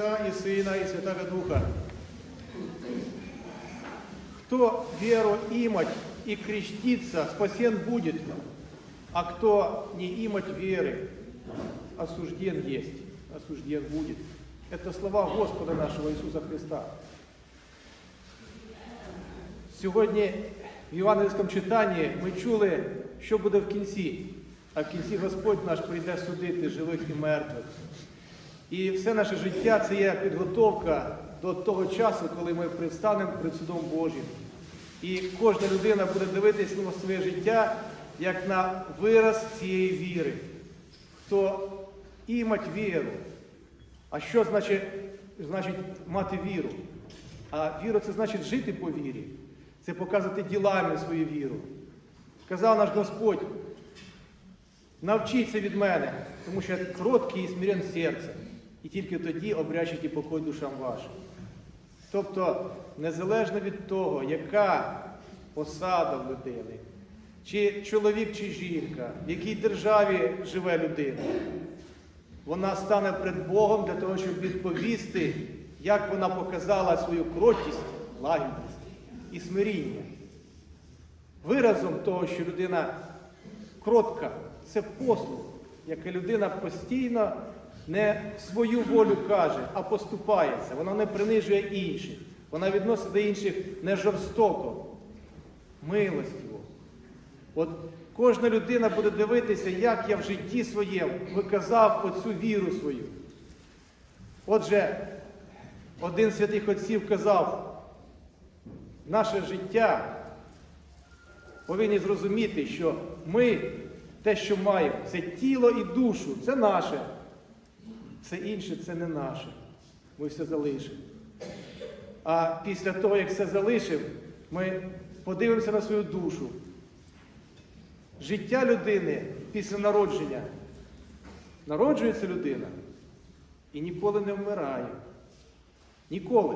Отца и Сына и Святого Духа. Кто веру имать и креститься, спасен будет, а кто не имать веры, осужден есть, осужден будет. Это слова Господа нашего Ісуса Христа. Сьогодні в Євангельському читанні ми чули, що буде в кінці. А в кінці Господь наш прийде судити живих і мертвих. І все наше життя це є підготовка до того часу, коли ми предстанемо перед судом Божим. І кожна людина буде дивитися на своє життя як на вираз цієї віри. Хто імать віру. А що значить, значить мати віру? А віра це значить жити по вірі. Це показувати ділами свою віру. Казав наш Господь, навчіться від мене, тому що я кроткий і смирен серцем, і тільки тоді обрячете покой душам вашим. Тобто, незалежно від того, яка посада в людини, чи чоловік, чи жінка, в якій державі живе людина, вона стане перед Богом для того, щоб відповісти, як вона показала свою кротість, лагідність і смиріння. Виразом того, що людина кротка, це послуг, яке людина постійно не свою волю каже, а поступається. Вона не принижує інших. Вона відносить до інших не жорстоко, милостиво. От кожна людина буде дивитися, як я в житті своєму виказав оцю віру свою. Отже, один з святих отців казав, наше життя повинні зрозуміти, що ми те, що маємо, це тіло і душу, це наше. Все інше це не наше. Ми все залишимо. А після того, як все залишимо, ми подивимося на свою душу. Життя людини після народження. Народжується людина і ніколи не вмирає. Ніколи.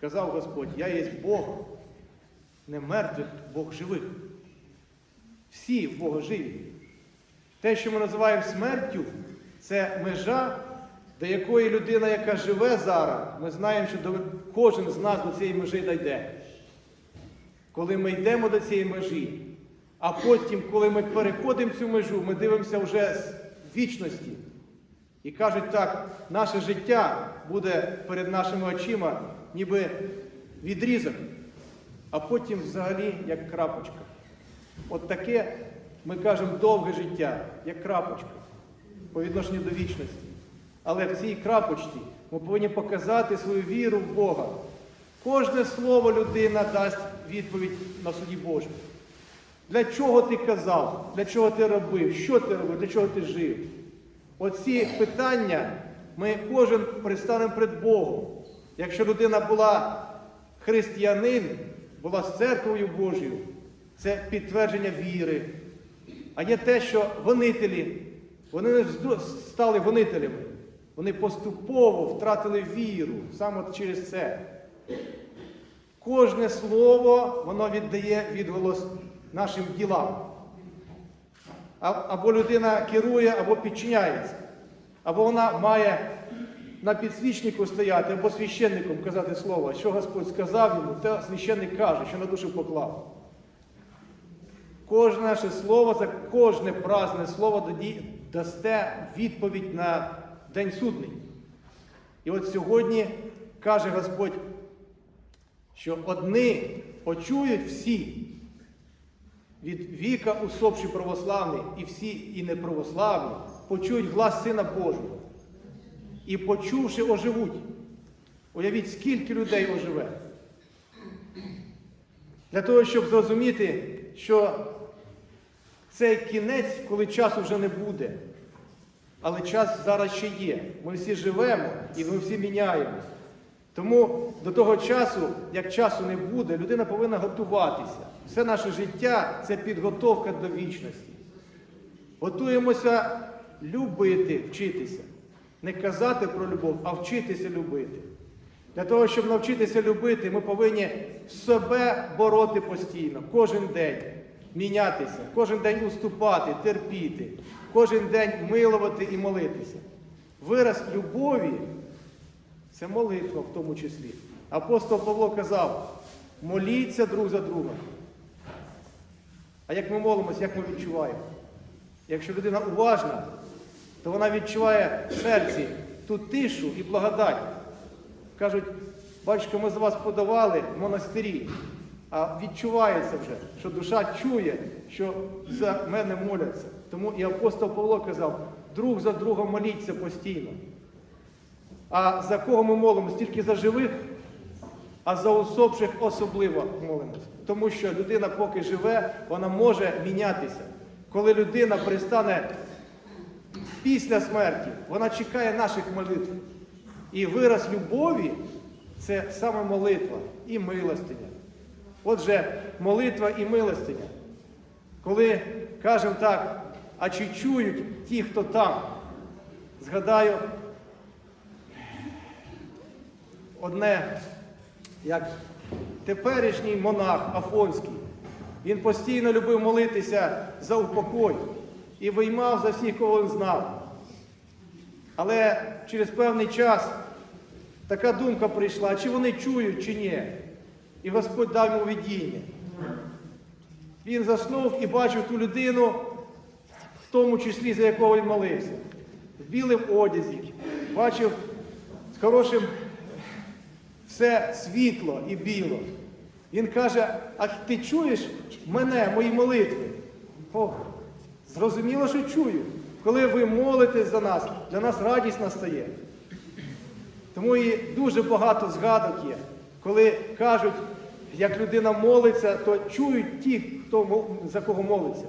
Казав Господь, я є Бог, не мертвих, Бог живих. Всі в Бога живі. Те, що ми називаємо смертю, це межа, до якої людина, яка живе зараз, ми знаємо, що кожен з нас до цієї межі дійде. Коли ми йдемо до цієї межі, а потім, коли ми переходимо цю межу, ми дивимося вже з вічності. І кажуть так, наше життя буде перед нашими очима, ніби відрізок, а потім взагалі як крапочка. От таке ми кажемо довге життя, як крапочка по відношенню до вічності. Але в цій крапочці ми повинні показати свою віру в Бога. Кожне слово людина дасть відповідь на суді Божому. Для чого ти казав? Для чого ти робив? Що ти робив? Для чого ти жив? Оці питання ми кожен пристанемо перед Богом. Якщо людина була християнин, була з церквою Божою, це підтвердження віри. А є те, що гонителі, вони не стали гонителями. Вони поступово втратили віру саме через це. Кожне слово воно віддає відголос нашим ділам. Або людина керує, або підчиняється. Або вона має на підсвічнику стояти, або священником казати слово. Що Господь сказав йому, те священник каже, що на душу поклав. Кожне наше слово, за кожне празне слово дасте відповідь на День судний. І от сьогодні каже Господь, що одні почують всі, від віка усопші православні, і всі і неправославні, почують глас Сина Божого. І почувши, оживуть. Уявіть, скільки людей оживе. Для того, щоб зрозуміти, що цей кінець, коли часу вже не буде. Але час зараз ще є. Ми всі живемо і ми всі міняємось. Тому до того часу, як часу не буде, людина повинна готуватися. Все наше життя це підготовка до вічності. Готуємося любити, вчитися. Не казати про любов, а вчитися любити. Для того, щоб навчитися любити, ми повинні себе бороти постійно, кожен день, мінятися, кожен день уступати, терпіти, кожен день милувати і молитися. Вираз любові Це молитва в тому числі. Апостол Павло казав, моліться друг за друга. А як ми молимося, як ми відчуваємо? Якщо людина уважна, то вона відчуває в серці ту тишу і благодать. Кажуть, батюшко, ми за вас подавали в монастирі, а відчувається вже, що душа чує, що за мене моляться. Тому і апостол Павло казав, друг за другом моліться постійно. А за кого ми молимося? Тільки за живих, а за усопших особливо молимося. Тому що людина, поки живе, вона може мінятися. Коли людина пристане після смерті, вона чекає наших молитв. І вираз любові це саме молитва і милостиня. Отже, молитва і милостиня. Коли кажемо так, а чи чують ті, хто там, згадаю одне, як теперішній монах Афонський. Він постійно любив молитися за упокой і виймав за всіх, кого він знав. Але через певний час така думка прийшла, чи вони чують, чи ні. І Господь дав йому видіння. Він заснув і бачив ту людину, в тому числі, за якого він молився, в білим одязі, бачив з хорошим все світло і біло. Він каже, а ти чуєш мене, мої молитви? О, зрозуміло, що чую. Коли ви молитесь за нас, для нас радість настає. Тому і дуже багато згадок є, коли кажуть, як людина молиться, то чують ті, хто за кого молиться.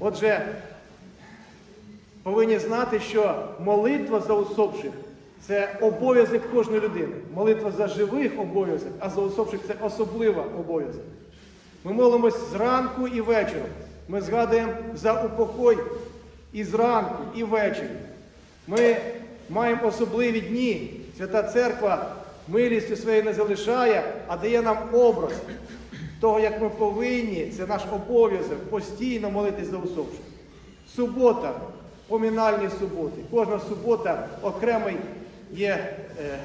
Отже, повинні знати, що молитва за усопших це обов'язок кожної людини. Молитва за живих обов'язок, а за усопших це особлива обов'язок. Ми молимось зранку і вечором. Ми згадуємо за упокой і зранку, і ввечері. Ми маємо особливі дні. Свята Церква милістю своєю не залишає, а дає нам образ того, як ми повинні, це наш обов'язок постійно молитись за усопших. Субота, помінальні суботи. Кожна субота окремий є е,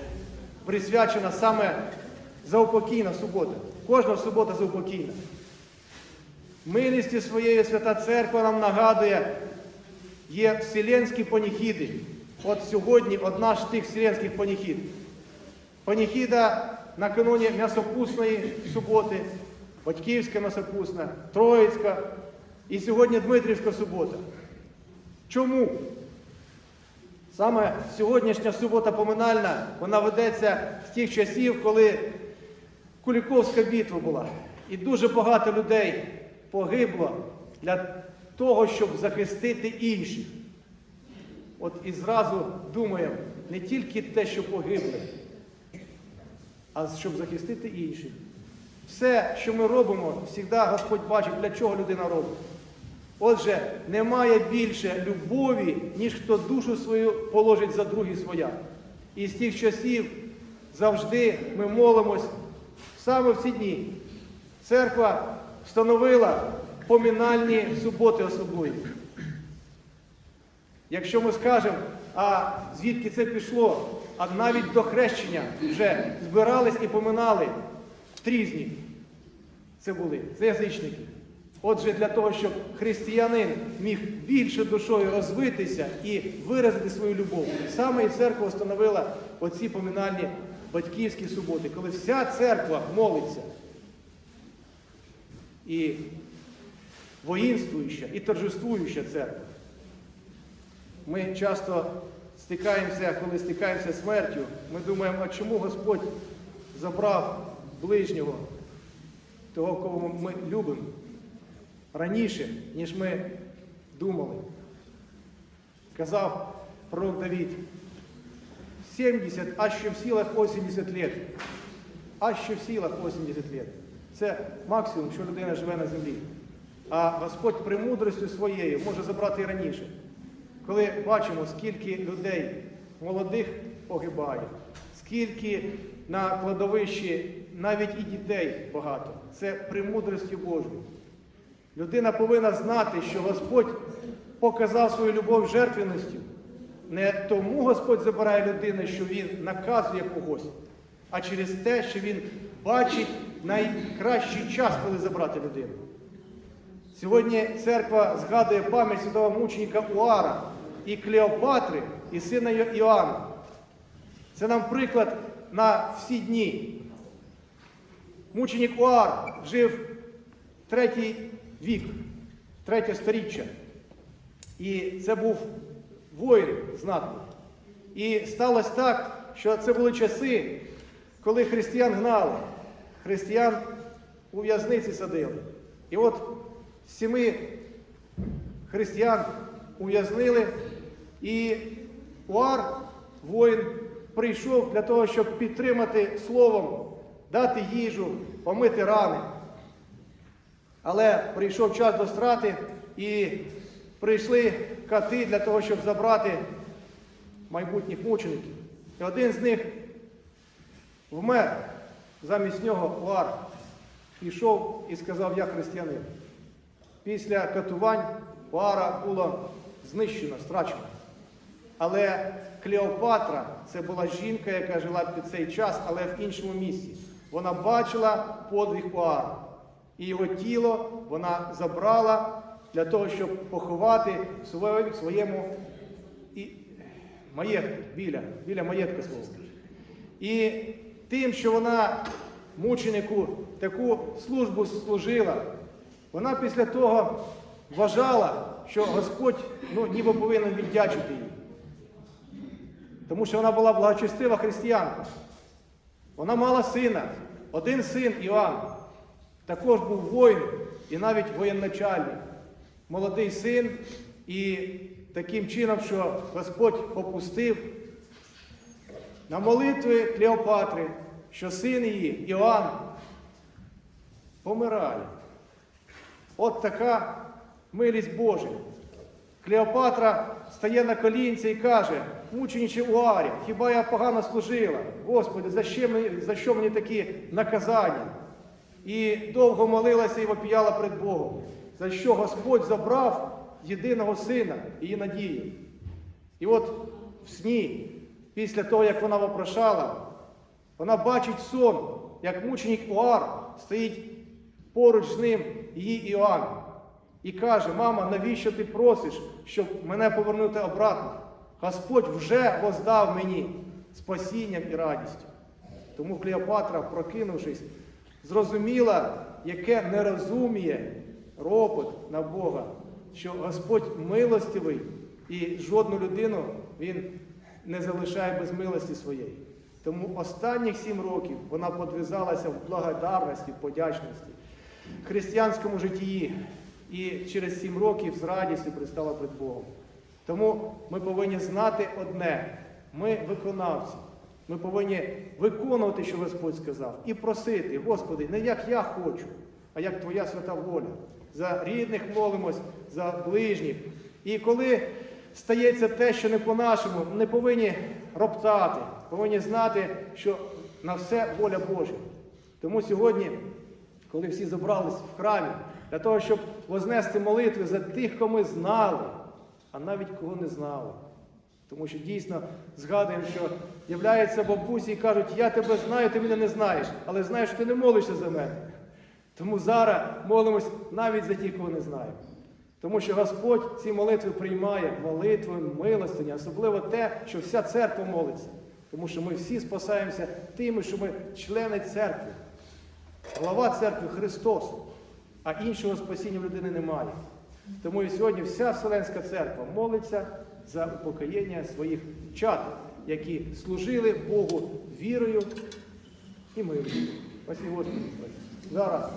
присвячена саме заупокійна субота. Кожна субота заупокійна. Милістю своєї свята церква нам нагадує, є вселенські паніхіди. От сьогодні одна з тих вселенських паніхід. Паніхіда накануні м'ясопусної суботи, Батьківська м'ясопусна, Троїцька і сьогодні Дмитрівська субота. Чому? Саме сьогоднішня субота поминальна, вона ведеться з тих часів, коли Куліковська битва була. І дуже багато людей погибло для того, щоб захистити інших. От і зразу думаємо, не тільки те, що погибли, а щоб захистити інших. Все, що ми робимо, завжди Господь бачить, для чого людина робить. Отже, немає більше любові, ніж хто душу свою положить за другі своя. І з тих часів завжди ми молимось саме в ці дні. Церква встановила помінальні суботи особливі. Якщо ми скажемо, а звідки це пішло, а навіть до хрещення вже збирались і поминали трізні. Це були, це язичники. Отже, для того, щоб християнин міг більше душою розвитися і виразити свою любов, саме і церква встановила оці поминальні батьківські суботи, коли вся церква молиться. І воїнствуюча, і торжествуюча церква. Ми часто стикаємося, коли стикаємося смертю, ми думаємо, а чому Господь забрав ближнього, того, кого ми любимо, раніше, ніж ми думали. Казав пророк Давід, 70, а ще в силах 80 лет. А ще в силах 80 лет. Це максимум, що людина живе на землі. А Господь премудростю своєю може забрати і раніше. Коли бачимо, скільки людей молодих погибає, скільки на кладовищі навіть і дітей багато, це премудростю Божою. Людина повинна знати, що Господь показав свою любов жертвенністю, не тому Господь забирає людину, що Він наказує когось, а через те, що Він бачить найкращий час, коли забрати людину. Сьогодні церква згадує пам'ять святого мученика Уара і Клеопатри, і сина Іоанна. Це нам приклад на всі дні. Мученик Уар жив третій вік, третє сторіччя. І це був воїн знатний. І сталося так, що це були часи, коли християн гнали, християн у в'язниці садили. І от сіми християн ув'язнили, і Уар, воїн, прийшов для того, щоб підтримати словом, дати їжу, помити рани. Але прийшов час до страти і прийшли кати для того, щоб забрати майбутніх мучеників. І один з них вмер. Замість нього Уар пішов і сказав, я християнин. Після катувань Уара було знищено, страчено. Але Клеопатра це була жінка, яка жила під цей час, але в іншому місці. Вона бачила подвиг Уара. І його тіло вона забрала для того, щоб поховати в своєму і, маєтку, біля, біля маєтка свого. І тим, що вона мученику таку службу служила, вона після того вважала, що Господь ну, ніби повинен віддячити їй. Тому що вона була благочестива християнка. Вона мала сина, один син Іоанн. Також був воїн і навіть воєначальник. Молодий син, і таким чином, що Господь попустив на молитви Клеопатри, що син її, Іоанн, помирає. От така милість Божа. Клеопатра стає на колінці і каже, мучениче Уарі, хіба я погано служила? Господи, за що мені, за що мені такі наказання? І довго молилася і вопіяла перед Богом, за що Господь забрав єдиного сина, її надію. І от в сні, після того, як вона вопрошала, вона бачить сон, як мученик Уар стоїть поруч з ним її Іоанн. І каже, мама, навіщо ти просиш, щоб мене повернути обратно? Господь вже воздав мені спасінням і радістю. Тому Клеопатра, прокинувшись, зрозуміла, яке нерозуміє ропот на Бога, що Господь милостивий і жодну людину Він не залишає без милості своєї. Тому останніх сім років вона подвизалася в благодарності, в подячності, християнському житті і через сім років з радістю пристала перед Богом. Тому ми повинні знати одне: ми виконавці. Ми повинні виконувати, що Господь сказав, і просити, Господи, не як я хочу, а як Твоя свята воля. За рідних молимось, за ближніх. І коли стається те, що не по-нашому, не повинні роптати, повинні знати, що на все воля Божа. Тому сьогодні, коли всі зібрались в храмі, для того, щоб вознести молитви за тих, кого ми знали, а навіть кого не знали. Тому що дійсно згадуємо, що являються бабусі і кажуть, я тебе знаю, ти мене не знаєш, але знаєш, що ти не молишся за мене. Тому зараз молимось навіть за тих, кого не знаємо. Тому що Господь ці молитви приймає молитвою, милостиня, особливо те, що вся церква молиться. Тому що ми всі спасаємося тими, що ми члени церкви. Глава церкви Христос, а іншого спасіння в людини немає. Тому і сьогодні вся Вселенська церква молиться за упокоєння своїх чад, які служили Богу вірою і миром. Спасибо Господи. Зараз